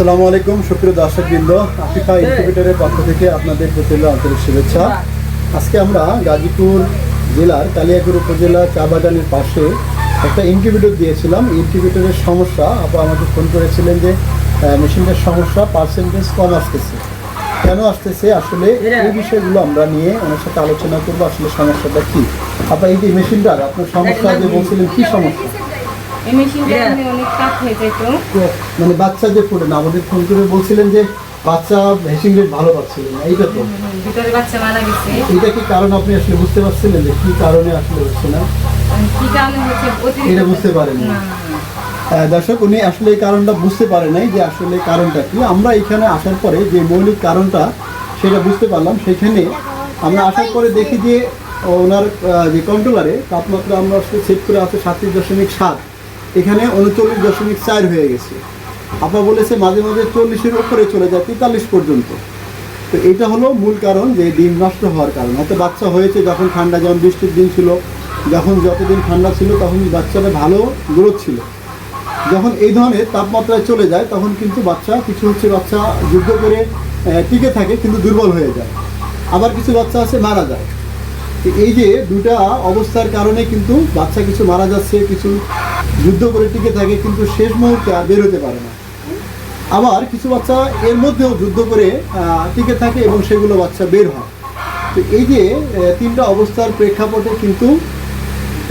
আসসালামু আলাইকুম সুপ্রিয় দর্শক বৃন্দ আফ্রিকা ইনকিউবেটরের পক্ষ থেকে আপনাদের প্রতি আন্তরিক শুভেচ্ছা। আজকে আমরা গাজীপুর জেলার কালিয়াকুর উপজেলা চা বাগানের পাশে একটা ইনকিউবেটর দিয়েছিলাম। ইনকিউবেটরের সমস্যা আপা আমাকে ফোন করেছিলেন যে মেশিনটার সমস্যা পার্সেন্টেজ কম আসতেছে। কেন আসতেছে? আসলে এই বিষয়গুলো আমরা নিয়ে ওনার সাথে আলোচনা করব আসলে সমস্যাটা কি? আপা এই যে মেশিনটার আপনার সমস্যা যে বলছিলেন কি সমস্যা? এই মেশিনটা অনেক কাজ হয়ে যেত মানে বাচ্চা যে পড়ে না আমাদের ফোন করে বলছিলেন যে বাচ্চা ভ্যাসিং রেট ভালো পাচ্ছিলেন না এইটা তো। ভিতরে বাচ্চা মারা গেছে। এটা কি কারণ আপনি আসলে বুঝতে পারছিলেন যে কি কারণে আসলে হচ্ছে না? কি কারণে হচ্ছে এটা বুঝতে পারেননি। না, না, দর্শক উনি আসলে এই কারণটা বুঝতে পারে নাই যে আসলে কারণটা কি। আমরা এখানে আসার পরে যে মৌলিক কারণটা সেটা বুঝতে পারলাম সেখানে আমরা আসার পরে দেখি যে ওনার যে কন্ট্রোলারে তাপমাত্রা আমরা আসলে সেট করে আছে সাতত্রিশ দশমিক সাত। এখানে উনচল্লিশ দশমিক চার হয়ে গেছে। আপা বলেছে মাঝে মাঝে চল্লিশের উপরে চলে যায়, তেতাল্লিশ পর্যন্ত। তো এটা হলো মূল কারণ যে ডিম নষ্ট হওয়ার কারণ। হয়তো বাচ্চা হয়েছে যখন ঠান্ডা, যেমন বৃষ্টির দিন ছিল, যখন যতদিন ঠান্ডা ছিল, তখন বাচ্চাটা ভালো গ্রোথ ছিল। যখন এই ধরনের তাপমাত্রায় চলে যায়, তখন কিন্তু বাচ্চা, কিছু হচ্ছে বাচ্চা যুদ্ধ করে টিকে থাকে, কিন্তু দুর্বল হয়ে যায়। আবার কিছু বাচ্চা আছে, মারা যায়। এই যে দুটা অবস্থার কারণে কিন্তু বাচ্চা কিছু মারা যাচ্ছে, কিছু যুদ্ধ করে টিকে থাকে, কিন্তু শেষ মুহূর্তে আর বেরোতে পারে না। আবার কিছু বাচ্চা এর মধ্যেও যুদ্ধ করে টিকে থাকে এবং সেগুলো বাচ্চা বের হয়। তো এই যে তিনটা অবস্থার প্রেক্ষাপটে কিন্তু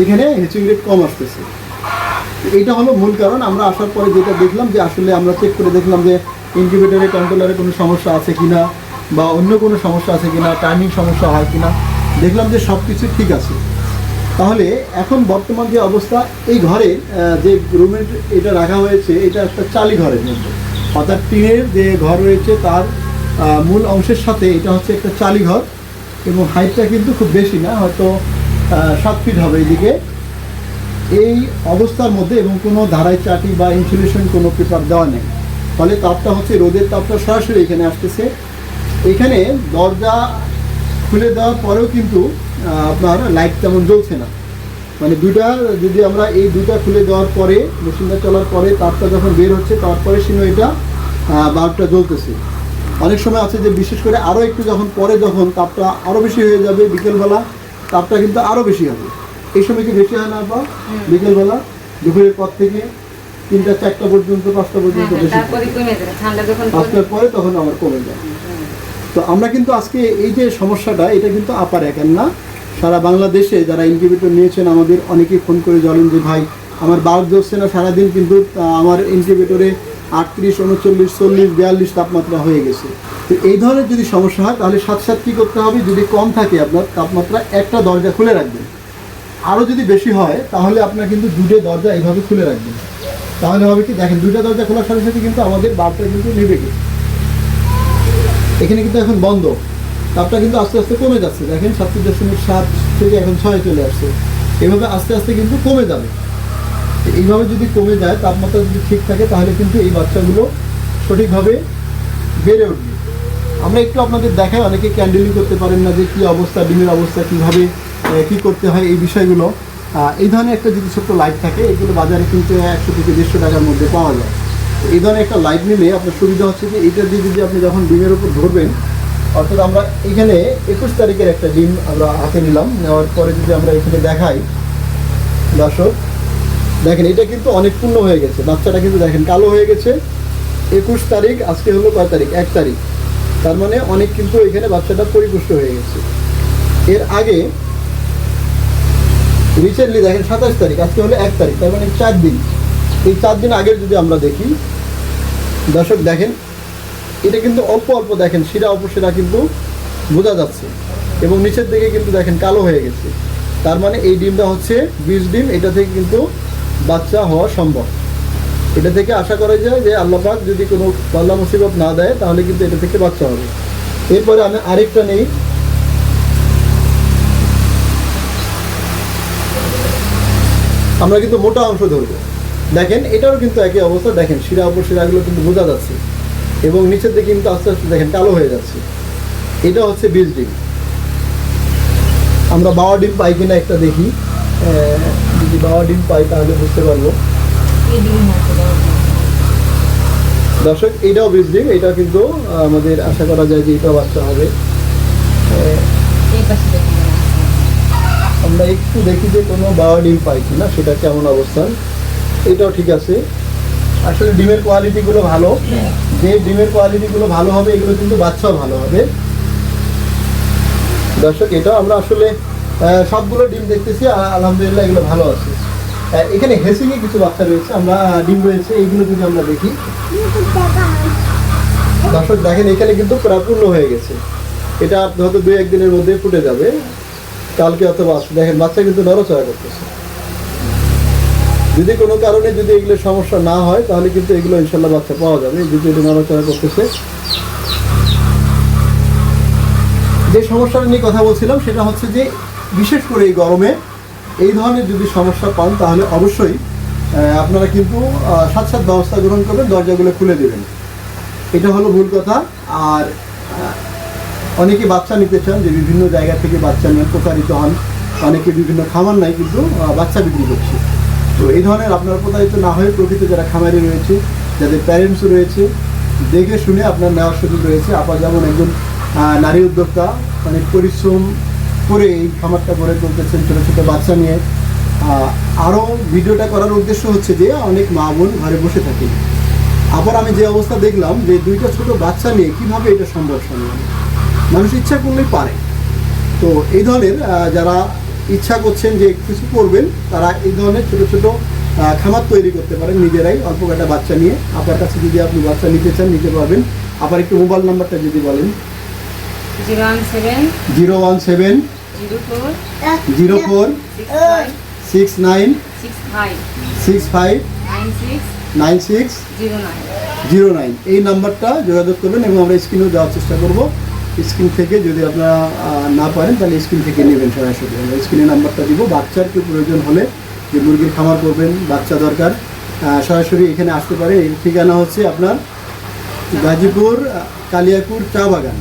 এখানে হেচিং রেট কম আসতেছে। তো এইটা হলো মূল কারণ। আমরা আসার পরে যেটা দেখলাম যে আসলে আমরা চেক করে দেখলাম যে ইনকিউবেটরে কন্ট্রোলারে কোনো সমস্যা আছে কিনা বা অন্য কোনো সমস্যা আছে কিনা টাইমিং সমস্যা হয় কিনা। দেখলাম যে সব কিছু ঠিক আছে। তাহলে এখন বর্তমান যে অবস্থা, এই ঘরে যে রুমের এটা রাখা হয়েছে, এটা একটা চালি ঘরের মধ্যে। অর্থাৎ টিনের যে ঘর রয়েছে, তার মূল অংশের সাথে এটা হচ্ছে একটা চালি ঘর এবং হাইটটা কিন্তু খুব বেশি না, হয়তো সাত ফিট হবে এদিকে। এই অবস্থার মধ্যে এবং কোনো ধারায় চাটি বা ইনসুলেশন কোনো পেপার দেওয়া নেই। ফলে তাপটা হচ্ছে রোদের তাপটা সরাসরি এখানে আসতেছে। এখানে দরজা খুলে দেওয়ার পরেও কিন্তু আপনার লাইট তেমন জ্বলছে না। মানে দুটা যদি আমরা এই দুটা খুলে দেওয়ার পরে মেশিনটা চলার পরে তাপটা যখন বের হচ্ছে তারপরে সিনো এটা বাল্বটা জ্বলতেছে। অনেক সময় আছে যে বিশেষ করে আরও একটু যখন পরে যখন তাপটা আরও বেশি হয়ে যাবে বিকেলবেলা তাপটা কিন্তু আরও বেশি হবে। এই সময় কি বেশি হয় না বা বিকেলবেলা দুপুরের পর থেকে তিনটা চারটা পর্যন্ত পাঁচটা হ্যাঁ, পর্যন্ত হ্যাঁ, বেশি পড়বে, পাঁচটার পরে তখন আবার কমে যায়। তো আমরা কিন্তু আজকে এই যে সমস্যাটা, এটা কিন্তু আপার একের না। সারা বাংলাদেশে যারা ইনকিউবেটর নিয়েছেন, আমাদের অনেকেই ফোন করে বলেন যে, ভাই, আমার বাল্ব জ্বলছে না সারাদিন কিন্তু আমার ইনকিউবেটরে আটত্রিশ, উনচল্লিশ, চল্লিশ, বিয়াল্লিশ তাপমাত্রা হয়ে গেছে। তো এই ধরনের যদি সমস্যা হয়, তাহলে সাথে সাথে কী করতে হবে। যদি কম থাকে আপনার, তাপমাত্রা একটা দরজা খুলে রাখবেন। আরও যদি বেশি হয়, তাহলে আপনার কিন্তু দুটো দরজা এইভাবে খুলে রাখবেন। তাহলে হবে কি, দেখেন, দুটো দরজা খোলার সাথে সাথে কিন্তু আমাদের বাল্বটা কিন্তু নেবে গেছে। এখানে কিন্তু এখন বন্ধ। তাপটা কিন্তু আস্তে আস্তে কমে যাচ্ছে। দেখেন সাতত্রিশ দশমিক সাত থেকে এখন ছয় চলে আসছে। এভাবে আস্তে আস্তে কিন্তু কমে যাবে। এইভাবে যদি কমে যায়, তাপমাত্রা যদি ঠিক থাকে, তাহলে কিন্তু এই বাচ্চাগুলো সঠিকভাবে বেড়ে উঠবে। আমরা একটু আপনাদের দেখাই, অনেকে ক্যান্ডেলিং করতে পারেন না যে কী অবস্থা, ডিমের অবস্থা, কীভাবে কী করতে হয়, এই বিষয়গুলো। এই ধরনের একটা যদি ছোট্ট লাইট থাকে, এগুলো বাজারে কিন্তু একশো থেকে দেড়শো টাকার মধ্যে পাওয়া যায়। এই ধরনের একটা লাইট নিলে আপনার সুবিধা হচ্ছে যে এইটা দিয়ে যদি আপনি যখন ডিমের উপর ধরবেন, অর্থাৎ আমরা এখানে একুশ তারিখের একটা ডিম আমরা হাতে নিলাম, নেওয়ার পরে যদি আমরা এখানে দেখাই, দর্শক, দেখেন এটা কিন্তু অনেক পূর্ণ হয়ে গেছে, বাচ্চাটা কিন্তু দেখেন কালো হয়ে গেছে। একুশ তারিখ, আজকে হলো কয় তারিখ? এক তারিখ। তার মানে অনেক কিন্তু এখানে বাচ্চাটা পরিপুষ্ট হয়ে গেছে। এর আগে রিসেন্টলি দেখেন সাতাশ তারিখ, আজকে হলো এক তারিখ, তার মানে চার দিন। এই চার দিন আগের যদি আমরা দেখি, দর্শক দেখেন, এটা কিন্তু অল্প অল্প দেখেন, শিরা অপশিরা কিন্তু বোঝা যাচ্ছে। এবং নিচের দিকে কিন্তু দেখেন কালো হয়ে গেছে। তার মানে এই ডিমটা হচ্ছে বীজ ডিম, এটা থেকে কিন্তু বাচ্চা হওয়া সম্ভব। এটা থেকে আশা করা যায় যে আল্লাহ পাক যদি কোনো পাল্লা মুসিবত না দেয়, তাহলে কিন্তু এটা থেকে বাচ্চা হবে। এরপরে আমি আরেকটা নেই। আমরা কিন্তু মোটা অংশ ধরবো। দেখেন এটাও কিন্তু একই অবস্থা। দেখেন, শিরা উপশিরাগুলো কিন্তু বোঝা যাচ্ছে। এবং নিচের দিকে কিন্তু আস্তে আস্তে দেখেন, কালো হয়ে যাচ্ছে। এটা হচ্ছে বীজ ডিম আমরা বাবা ডিম পাই কিনা একটা দেখি। যদি বাবা ডিম পাই তাহলে বুঝতে পারব। দর্শক, এটাও বীজ ডিম এটা কিন্তু আমাদের আশা করা যায় যে এটাও বাচ্চা হবে। আমরা একটু দেখি যে কোনো বাবা ডিম পাই কিনা সেটা কেমন অবস্থান। এটাও ঠিক আছে। আসলে ডিমের কোয়ালিটিগুলো ভালো। যে ডিমের কোয়ালিটিগুলো ভালো হবে, এগুলো কিন্তু বাচ্চাও ভালো হবে। দর্শক, এটাও আমরা আসলে সবগুলো ডিম দেখতেছি আলহামদুলিল্লাহ এগুলো ভালো আছে। এখানে হেসিংয়ে কিছু বাচ্চা রয়েছে, আমরা ডিম রয়েছে, এইগুলো যদি আমরা দেখি। দর্শক, দেখেন, এখানে কিন্তু প্রায় পূর্ণ হয়ে গেছে। এটা হয়তো দুই একদিনের মধ্যে ফুটে যাবে। কালকে অথবা দেখেন, বাচ্চা কিন্তু নড়াচড়া করতেছে। যদি কোনো কারণে যদি এগুলো সমস্যা না হয়, তাহলে কিন্তু এগুলো ইনশাল্লাহ বাচ্চা পাওয়া যাবে। যদি এটা নড়াচড়া করতেছে। যে সমস্যাটা নিয়ে কথা বলছিলাম, সেটা হচ্ছে যে বিশেষ করে এই গরমে এই ধরনের যদি সমস্যা পান, তাহলে অবশ্যই আপনারা কিন্তু সাথে সাথে ব্যবস্থা গ্রহণ করবেন, দরজাগুলো খুলে দেবেন। এটা হলো ভুল কথা। আর অনেকে বাচ্চা নিতে চান, যে বিভিন্ন জায়গা থেকে বাচ্চা নিয়ে প্রতারিত হন। অনেকে বিভিন্ন খামার নাই কিন্তু বাচ্চা বিক্রি করছে। তো এই ধরনের আপনার প্রতারিত না হয়ে প্রকৃত যারা খামারি রয়েছে, যাদের প্যারেন্টসও রয়েছে, দেখে শুনে আপনার নেওয়ার সুযোগ রয়েছে। আপা যেমন একজন নারী উদ্যোক্তা, অনেক পরিশ্রম করে এই খামারটা গড়ে তুলতেছেন ছোটো ছোটো বাচ্চা নিয়ে। আরও ভিডিওটা করার উদ্দেশ্য হচ্ছে যে, অনেক মা বোন ঘরে বসে থাকে। আবার আমি যে অবস্থা দেখলাম যে, দুইটা ছোট বাচ্চা নিয়ে কীভাবে এটা সম্ভব সম্ভব? মানুষ ইচ্ছা করলেই পারে। তো এই ধরনের যারা ইচ্ছা করছেন যে কিছু করবেন তারা এই ধরনের ছোট ছোট খামার তৈরি করতে পারেন নিজেরাই অল্প কটা বাচ্চা নিয়ে। আপনার কাছে যদি আপনি বাচ্চা নিতে চান নিতে পারবেন। আবার একটু মোবাইল নাম্বারটা যদি বলেন। Zero one seven zero four six nine six five nine six zero nine zero nine. এই নাম্বারটা যোগাযোগ করবেন এবং আমরা স্ক্রিনেও দেওয়ার চেষ্টা করব। স্ক্রিন থেকে যদি আপনারা না পারেন তাহলে স্ক্রিন থেকে নেবেন সরাসরি। আমরা স্ক্রিনে নাম্বারটা দিব। বাচ্চার কি প্রয়োজন হলে যে মুরগির খামার করবেন বাচ্চা দরকার সরাসরি এখানে আসতে পারে। এই ঠিকানা হচ্ছে আপনার গাজীপুর আহ, কালিয়াপুর চা বাগান।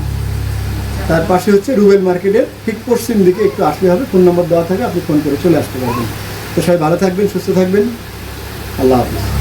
তার পাশে হচ্ছে রুবেল মার্কেটের ঠিক পশ্চিম দিকে একটু আসলে হবে। ফোন নম্বর দেওয়া থাকে আপনি ফোন করে চলে আসতে পারবেন। তো সবাই ভালো থাকবেন সুস্থ থাকবেন। আল্লাহ হাফিজ।